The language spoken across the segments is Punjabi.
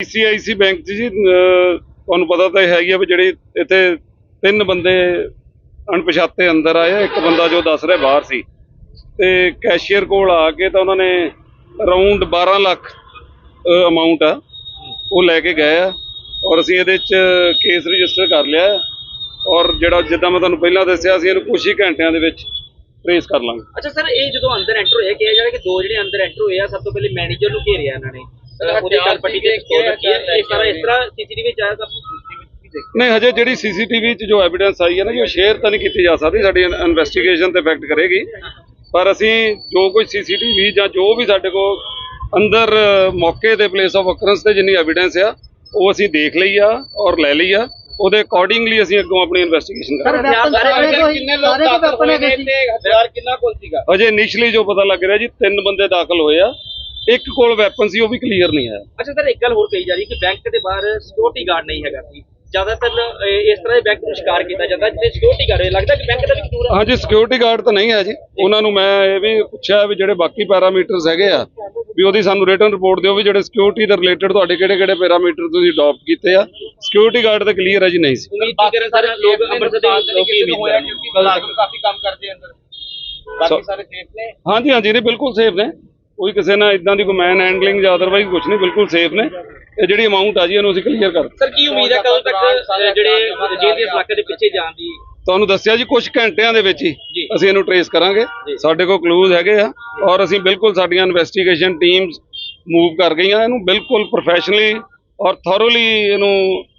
ਪੀਸੀਆਈਸੀ ਬੈਂਕ 'ਚ ਜੀ ਤੁਹਾਨੂੰ ਪਤਾ ਤਾਂ ਹੈ ਹੀ ਆ ਵੀ ਜਿਹੜੇ ਇੱਥੇ ਤਿੰਨ ਬੰਦੇ ਅਣਪਛਾਤੇ ਅੰਦਰ ਆਏ ਆ, ਇੱਕ ਬੰਦਾ ਜੋ ਦੱਸ ਰਿਹਾ ਬਾਹਰ ਸੀ। ਤੇ ਕੈਸ਼ੀਅਰ ਕੋਲ ਆ ਕੇ ਤਾਂ ਉਹਨਾਂ ਨੇ ਅਰਾਊਂਡ 12 ਲੱਖ ਅਮਾਉਂਟ ਆ ਉਹ ਲੈ ਕੇ ਗਏ ਆ ਔਰ ਅਸੀਂ ਇਹਦੇ 'ਚ ਕੇਸ ਰਜਿਸਟਰ ਕਰ ਲਿਆ ਔਰ ਜਿਹੜਾ ਜਿੱਦਾਂ ਮੈਂ ਤੁਹਾਨੂੰ ਪਹਿਲਾਂ ਦੱਸਿਆ ਸੀ ਇਹਨੂੰ ਕੁਝ ਹੀ ਘੰਟਿਆਂ ਦੇ ਵਿੱਚ ਟ੍ਰੇਸ ਕਰ ਲਾਂਗੇ। ਅੱਛਾ ਸਰ ਇਹ ਜਦੋਂ ਅੰਦਰ ਐਂਟਰ ਹੋਇਆ ਕਿਹਾ ਜਾਵੇ ਕਿ ਦੋ ਜਿਹੜੇ ਅੰਦਰ ਐਂਟਰ ਹੋਏ ਆ ਸਭ ਤੋਂ ਪਹਿਲੇ ਮੈਨੇਜਰ ਨੂੰ ਘੇਰਿਆ ਇਹਨਾਂ ਨੇ। ਉਹਦੇ ਗੱਲ ਪੱਟੀ ਤੇ ਪਿਸਤੌਲ ਰੱਖੀ ਹੈ ਇਹ ਸਾਰਾ ਇਸ ਤਰ੍ਹਾਂ ਸੀਸੀਟੀਵੀ ਚ ਆਇਆ ਸਭ ਨਹੀਂ ਹਜੇ ਜਿਹੜੀ ਸੀਸੀਟੀਵੀ 'ਚ ਜੋ ਐਵੀਡੈਂਸ ਆਈ ਹੈ ਨਾ ਜੀ ਉਹ ਸ਼ੇਅਰ ਤਾਂ ਨਹੀਂ ਕੀਤੀ ਜਾ ਸਕਦੀ ਸਾਡੀ ਇਨਵੈਸਟੀਗੇਸ਼ਨ ਤੇ ਇਫੈਕਟ ਕਰੇਗੀ। ਪਰ ਅਸੀਂ ਜੋ ਕੁਝ ਸੀਸੀਟੀਵੀ ਜਾਂ ਜੋ ਵੀ ਸਾਡੇ ਕੋਲ ਅੰਦਰ ਮੌਕੇ ਤੇ ਪਲੇਸ ਆਫ ਅਕਰੈਂਸ ਤੇ ਜਿੰਨੀ ਐਵੀਡੈਂਸ ਆ ਉਹ ਅਸੀਂ ਦੇਖ ਲਈ ਆ ਔਰ ਲੈ ਲਈ ਆ। ਉਹਦੇ ਅਕੋਰਡਿੰਗਲੀ ਅਸੀਂ ਅੱਗੋਂ ਆਪਣੀ ਇਨਵੈਸਟੀਗੇਸ਼ਨ ਕਰਾਂਗੇ। ਕਿੰਨੇ ਲੋਕ ਦਾਖਲ ਹੋਏ ਨੇ ਤੇ ਹਥਿਆਰ ਕਿੰਨਾ ਕੋਲ ਸੀਗਾ? ਹਜੇ ਇਨੀਸ਼ੀਅਲੀ ਜੋ ਪਤਾ ਲੱਗ ਰਿਹਾ ਜੀ ਤਿੰਨ ਬੰਦੇ ਦਾਖਲ ਹੋਏ ਆ। ਇੱਕ ਕੋਲ ਵੈਪਨ ਸੀ ਉਹ ਵੀ ਕਲੀਅਰ ਨਹੀਂ ਆਇਆ। ਅੱਛਾ ਸਰ ਇੱਕ ਗੱਲ ਹੋਰ ਕਹੀ ਜਾ ਰਹੀ ਕਿ ਬੈਂਕ ਦੇ ਬਾਹਰ ਸਿਕਿਉਰਿਟੀ ਗਾਰਡ ਨਹੀਂ ਹੈਗਾ ਸੀ। ਜ਼ਿਆਦਾਤਰ ਇਹ- ਇਸ ਤਰ੍ਹਾਂ ਦੇ ਬੈਂਕ ਨੂੰ ਸ਼ਿਕਾਰ ਕੀਤਾ ਜਾਂਦਾ ਜਿੱਥੇ ਸਿਕਿਉਰਿਟੀ ਗਾਰਡ ਲੱਗਦਾ ਕਿ ਬੈਂਕ ਦਾ ਵੀ ਕਸੂਰ ਹੈ। ਹਾਂਜੀ ਸਿਕਿਉਰਿਟੀ ਗਾਰਡ ਤਾਂ ਨਹੀਂ ਹੈ ਜੀ। ਉਹਨਾਂ ਨੂੰ ਮੈਂ ਇਹ ਵੀ ਪੁੱਛਿਆ ਵੀ ਜਿਹੜੇ ਬਾਕੀ ਪੈਰਾਮੀਟਰਸ ਹੈਗੇ ਆ ਵੀ ਉਹਦੀ ਸਾਨੂੰ ਰਿਟਰਨ ਰਿਪੋਰਟ ਦਿਓ ਵੀ ਜਿਹੜੇ ਸਿਕਿਉਰਿਟੀ ਦੇ ਰਿਲੇਟਡ ਤੁਹਾਡੇ ਕਿਹੜੇ ਕਿਹੜੇ ਪੈਰਾਮੀਟਰ ਤੁਸੀਂ ਅਡਾਪਟ ਕੀਤੇ ਆ। ਸਿਕਿਉਰਿਟੀ ਗਾਰਡ ਤਾਂ ਕਲੀਅਰ ਹੈ ਜੀ ਨਹੀਂ ਸੀ। ਉਮੀਦ ਕੀ ਕਰਨ ਸਾਰੇ ਲੋਕ ਅੰਮ੍ਰਿਤਸਰ ਦੇ ਲੋਕ ਹੀ ਉਮੀਦ ਕਰਨ ਕਾਫੀ ਕੰਮ ਕਰਦੇ ਅੰਦਰ। ਬਾਕੀ ਸਾਰੇ ਸੇਫ ਨੇ। ਹਾਂਜੀ ਹਾਂਜੀ ਨਹੀਂ ਬਿਲਕੁਲ ਸੇਫ ਨੇ। ਕੋਈ ਕਿਸੇ ਨਾਲ ਇਦਾਂ ਦੀ ਕੋਈ ਮੈਨ ਹੈਂਡਲਿੰਗ ਜਾਂ ਅਦਰਵਾਈਜ਼ ਕੁਝ ਨਹੀਂ ਬਿਲਕੁਲ ਸੇਫ ਨੇ। ਇਹ ਜਿਹੜੀ ਅਮਾਉਂਟ ਆ ਜੀ ਇਹਨੂੰ ਅਸੀਂ ਕਲੀਅਰ ਕਰ ਸਰ ਕੀ ਉਮੀਦ ਹੈ ਕਦੋਂ ਤੱਕ ਜਿਹੜੇ ਜੇਲ੍ਹ ਦੇ ਇਲਾਕੇ ਦੇ ਪਿੱਛੇ ਜਾਣ ਦੀ? ਤੁਹਾਨੂੰ ਦੱਸਿਆ ਜੀ ਕੁਝ ਘੰਟਿਆਂ ਦੇ ਵਿੱਚ ਹੀ। ਅਸੀਂ ਇਹਨੂੰ ਟਰੇਸ ਕਰਾਂਗੇ। ਸਾਡੇ ਕੋਲ ਕਲੂਜ਼ ਹੈਗੇ ਆ ਔਰ ਅਸੀਂ ਬਿਲਕੁਲ ਸਾਡੀਆਂ ਇਨਵੈਸਟੀਗੇਸ਼ਨ ਟੀਮਸ ਮੂਵ ਕਰ ਗਈਆਂ। ਇਹਨੂੰ ਬਿਲਕੁਲ ਪ੍ਰੋਫੈਸ਼ਨਲੀ ਔਰ ਥੋਰੋਲੀ ਇਹਨੂੰ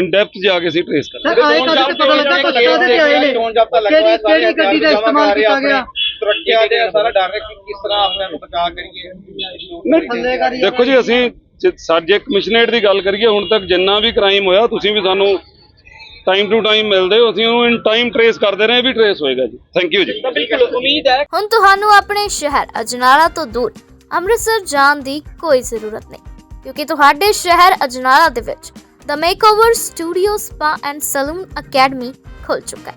ਇਨ ਡੈਪਥ ਜਾ ਕੇ ਅਸੀਂ ਟਰੇਸ ਕਰਾਂਗੇ। ਸਰ ਆਏ ਕਦੇ ਤੇ ਪਤਾ ਲੱਗਾ? ਕੁਛ ਕਾਹਦੇ ਤੇ ਆਏ ਨੇ। ਕਿਹੜੀ ਕਿਹੜੀ ਗੱਡੀ ਦਾ ਇਸਤੇਮਾਲ ਕੀਤਾ ਗਿਆ? ਸੁਰੱਖਿਆ ਦੇ ਸਾਰਾ ਡਰ ਰਿਹਾ ਕਿ ਕਿਸ ਤਰ੍ਹਾਂ ਆਪਣੇ ਨੂੰ ਬਚਾ ਕਰੀਏ। ਨਹੀਂ, ਦੇਖੋ ਜੀ ਅਸੀਂ ਸਾਡੇ ਕਮਿਸ਼ਨਰੇਟ ਦੀ ਗੱਲ ਕਰੀਏ ਹੁਣ ਤੱਕ ਜਿੰਨਾ ਵੀ ਕ੍ਰਾਈਮ ਹੋਇਆ ਤੁਸੀਂ ਵੀ ਸਾਨੂੰ ਟਾਈਮ ਟੂ ਟਾਈਮ ਮਿਲਦੇ ਹੋ ਅਸੀਂ ਉਹਨੂੰ ਇਨ ਟਾਈਮ ਟਰੇਸ ਕਰਦੇ ਰਹੇ ਇਹ ਵੀ ਟਰੇਸ ਹੋਏਗਾ ਜੀ। ਥੈਂਕ ਯੂ ਜੀ। ਬਿਲਕੁਲ ਉਮੀਦ ਹੈ। ਹੁਣ ਤੁਹਾਨੂੰ ਆਪਣੇ ਸ਼ਹਿਰ ਅਜਨਾਲਾ ਤੋਂ ਦੂਰ ਅੰਮ੍ਰਿਤਸਰ ਜਾਣ ਦੀ ਕੋਈ ਜ਼ਰੂਰਤ ਨਹੀਂ ਕਿਉਂਕਿ ਤੁਹਾਡੇ ਸ਼ਹਿਰ ਅਜਨਾਲਾ ਦੇ ਵਿੱਚ the makeover studio spa and salon academy ਖੁੱਲ ਚੁੱਕਾ ਹੈ।